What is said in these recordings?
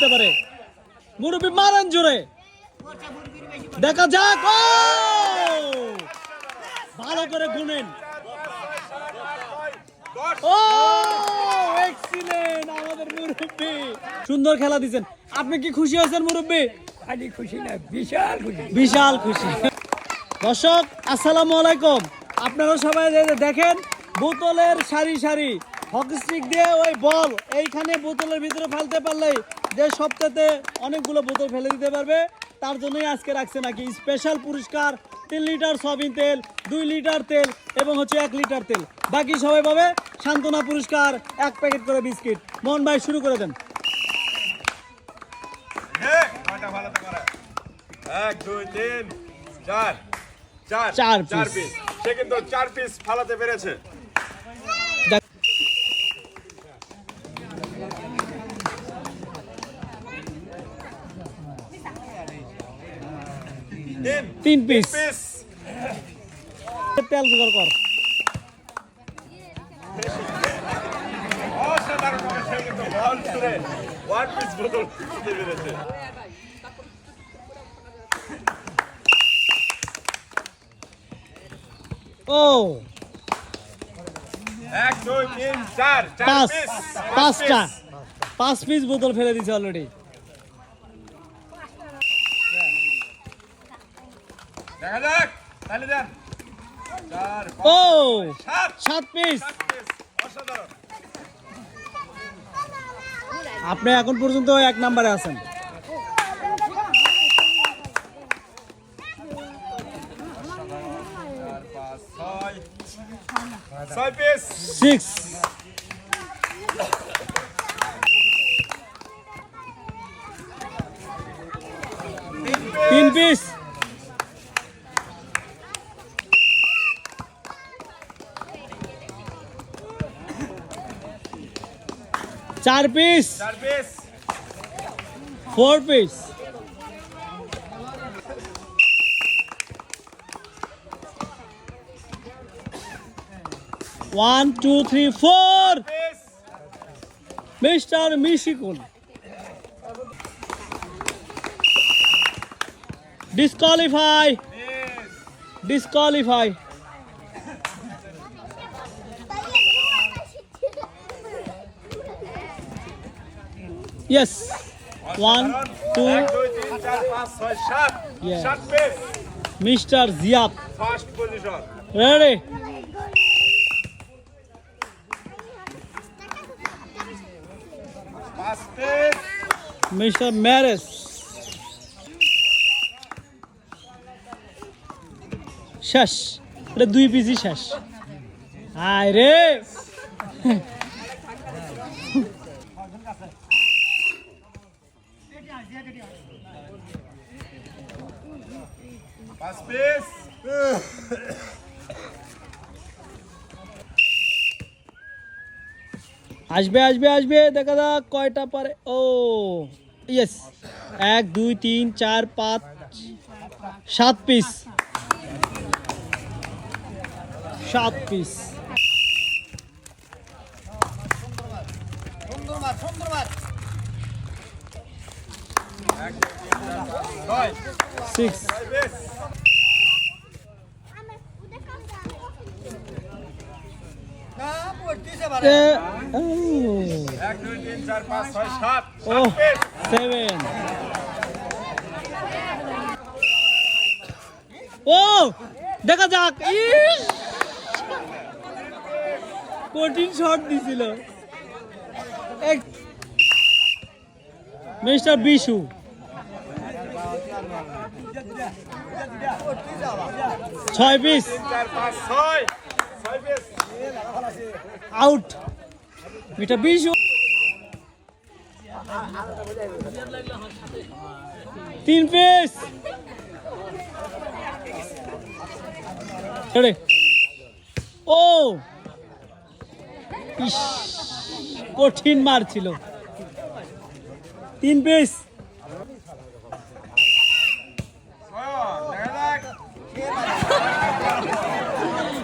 ফেলতে পারে। মুরব্বী মারেন জোরে। দেখা যাক ভালো করে গুনেন। ও এক্সিলেন্ট আমাদের মুরব্বী। সুন্দর খেলা দিছেন আপনি কি খুশি হয়েছেন মুরব্বী? খালি খুশি না বিশাল খুশি। বিশাল খুশি। দর্শক আসসালামু আলাইকুম। আপনারা সবাই দেখেন বোতলের সারি সারি হকি স্টিক দিয়ে ওই বল এইখানে বোতলের ভিতরে ফেলতে পারলেই যে সপ্তাহে অনেকগুলো বোতল ফেলে দিতে পারবে। তার জন্যই আজকে রাখছে নাকি স্পেশাল পুরস্কার তিন লিটার সয়াবিন তেল দুই লিটার তেল এবং হচ্ছে এক লিটার তেল। বাকি সবাই পাবে সান্ত্বনা পুরস্কার এক প্যাকেট করে বিস্কিট। মোহন ভাই শুরু করে দেন। এক দুই তিন চার। চার চার চার পিস সে কিন্তু চার পিস ফালাতে পেরেছে। তিন পিস। তেল জোগাড় কর। ও। এক দুই তিন চার পাঁচ পাঁচটা। পাঁচ পিস। বোতল ফেলে দিছে অলরেডি দেখা যাক তাহলে দেন। চার ও সাত। সাত পিস অসাধারণ। আপনি এখন পর্যন্ত এক নাম্বারে আছেন। ছয়। পিস সিক্স তিন পিস চার piece four piece one two three four mister Mishikul disqualify disqualify yes one two mister Ziyap first position ready mister marriage শেষ এটা দুই পিসই শেষ আয় রে পাঁচ পিস আসবে আসবে আসবে দেখা যাক কয়টা পারে ও ইয়েস এক দুই তিন চার পাঁচ সাত পিস সাত পিস ছয় সিক্স ও সেভেন ও দেখা যাক! কঠিন শট দিছিল। মিস্টার বিশু। ছয় পিস আউট মিস্টার বিশু তিন পিস ও। কঠিন মার ছিল। তিন পিস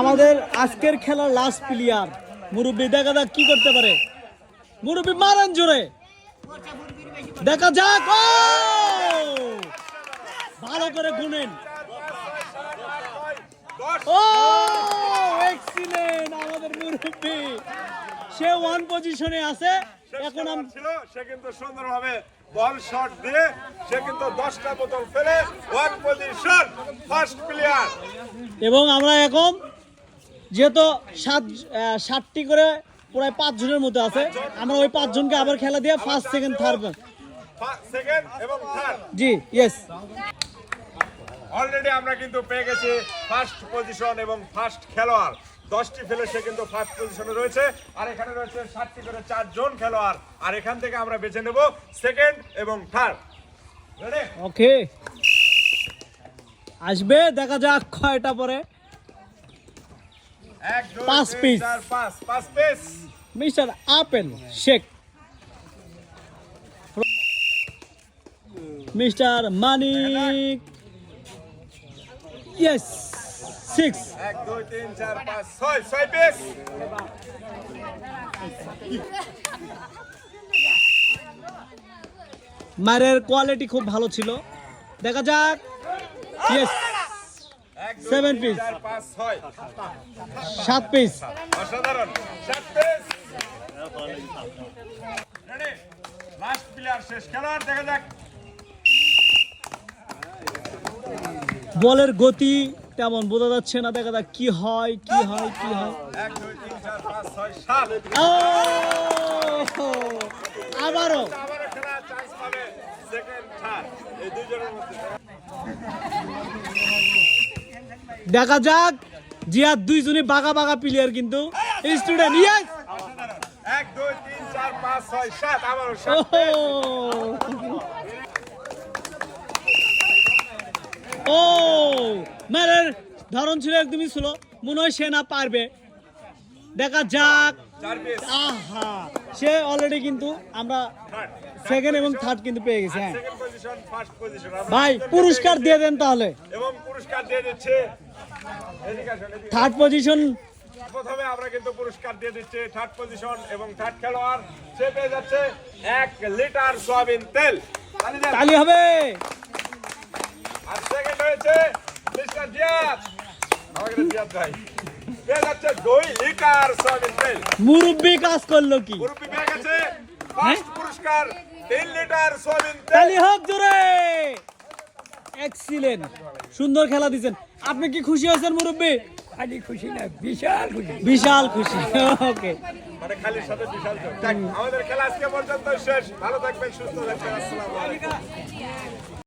আমাদের আজকের খেলার লাস্ট প্লেয়ার মুরব্বী দেখা যাক কি করতে পারে। মুরব্বী মারেন জোরে। দেখা যাক ভালো করে গুনেন। ও এক্সিলেন্ট আমাদের মুরব্বী। সে ওয়ান পজিশনে আছে। এখন ছিল সে কিন্তু সুন্দরভাবে বল শট দিয়ে সে কিন্তু দশটা বোতল ফেলে ওয়ান পজিশন ফার্স্ট প্লেয়ার এবং আমরা এখন যেহেতু সাত সাতটি করে প্রায় পাঁচ জনের মতো আছে আমরা ওই পাঁচ জনকে আবার খেলা দিয়ে ফার্স্ট সেকেন্ড থার্ড সেকেন্ড এবং থার্ড জি ইয়েস অলরেডি আমরা কিন্তু পেয়ে গেছি ফার্স্ট পজিশন এবং ফার্স্ট খেলোয়াড়। দশটি ফেলে সে কিন্তু ফার্স্ট পজিশনে রয়েছে। আর এখানে রয়েছে সাতটি করে চারজন খেলোয়াড়। আর এখান থেকে আমরা বেছে নেব সেকেন্ড এবং থার্ড রেডি ওকে আসবে দেখা যাক কয়টা পরে পাঁচ piece mister Apel Sheikh mister Manik. Yes six এক দুই তিন চার পাঁচ ছয় ছয় পিস মারের কোয়ালিটি খুব ভালো ছিল। দেখা যাক। ইয়েস ছয় সাত পিস অসাধারণ। সাত পিস রেডি লাস্ট প্লেয়ার শেষ খেলোয়াড় দেখা যাক। বলের গতি তেমন বোঝা যাচ্ছে না দেখা যাক কি হয় কি হয় কি হয়। আবারও। আবারও খেলার চান্স পাবে। সেকেন্ড থার্ড এই দুজনের মধ্যে। দেখা যাক জিয়াদ দুইজনে বাঘা বাঘা প্লেয়ার কিন্তু। স্টুডেন্ট ইয়েস ও মেরের ধরন ছিল একদমই ছিল মনে হয় সে না পারবে। দেখা যাক। আহা সে অলরেডি কিন্তু আমরা সেকেন্ড এবং থার্ড কিন্তু পেয়ে গেছি হ্যাঁ। ভাই পুরস্কার দিয়ে দেন তাহলে। এবং পুরস্কার দিয়ে দিচ্ছে। থার্ড পজিশন প্রথমে আমরা কিন্তু পুরস্কার দিয়ে দিচ্ছি থার্ড পজিশন এবং থার্ড খেলোয়াড়। সে পেয়ে যাচ্ছে এক লিটার সয়াবিন তেল। তালি হবে। আর সেকেন্ড হয়েছে মিস্টার জিয়াদ। আমাকে জিয়াদ ভাই। পেয়ে যাচ্ছে দুই লিটার সয়াবিন তেল। মুরব্বী কাজ করল কি? মুরব্বী পেয়ে গেছে ফার্স্ট পুরস্কার তিন লিটার সয়াবিন তেল। তালি হোক জোরে! এক্সিলেন্ট সুন্দর খেলা দিছেন আপনি কি খুশি হয়েছেন মুরব্বী? খালি খুশি না বিশাল খুশি। বিশাল খুশি। ওকে মানে খালির সাথে বিশাল আমাদের খেলা আজকে পর্যন্ত শেষ। ভালো থাকবেন সুস্থ থাকবেন। আসসালামু আলাইকুম।